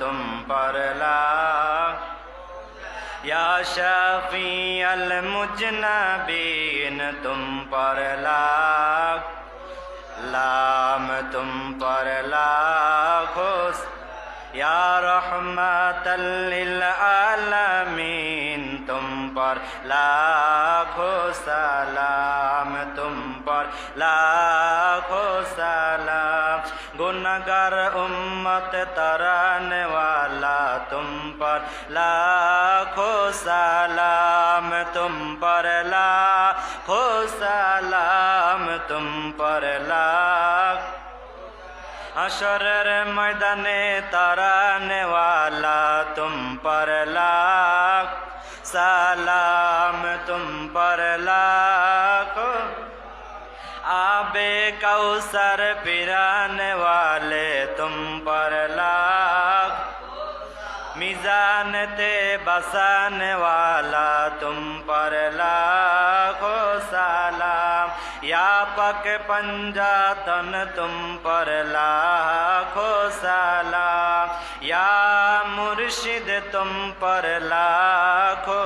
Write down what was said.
तुम पर या शफी अल मुजनबीन तुम पर लाम तुम पर लाखुस या रहमत आलमीन तुम पर लाखो सलाम तुम पर लाखो सलाम গুনগার উম্মত তরানে वाला तुम पर लाखों सलाम तुम पर लाखों सलाम तुम पर लाख আসরের ময়দানে তরানেওয়ালা তুম পর লাখ সালাম তুম পর লাখ आबे कौसर पिराने वाले तुम पर लाख मिजान ते बसाने वाला तुम पर लाखो सलाम या पक पंजा तन तुम पर लाखो सलाम या मुर्शिद तुम पर लाखो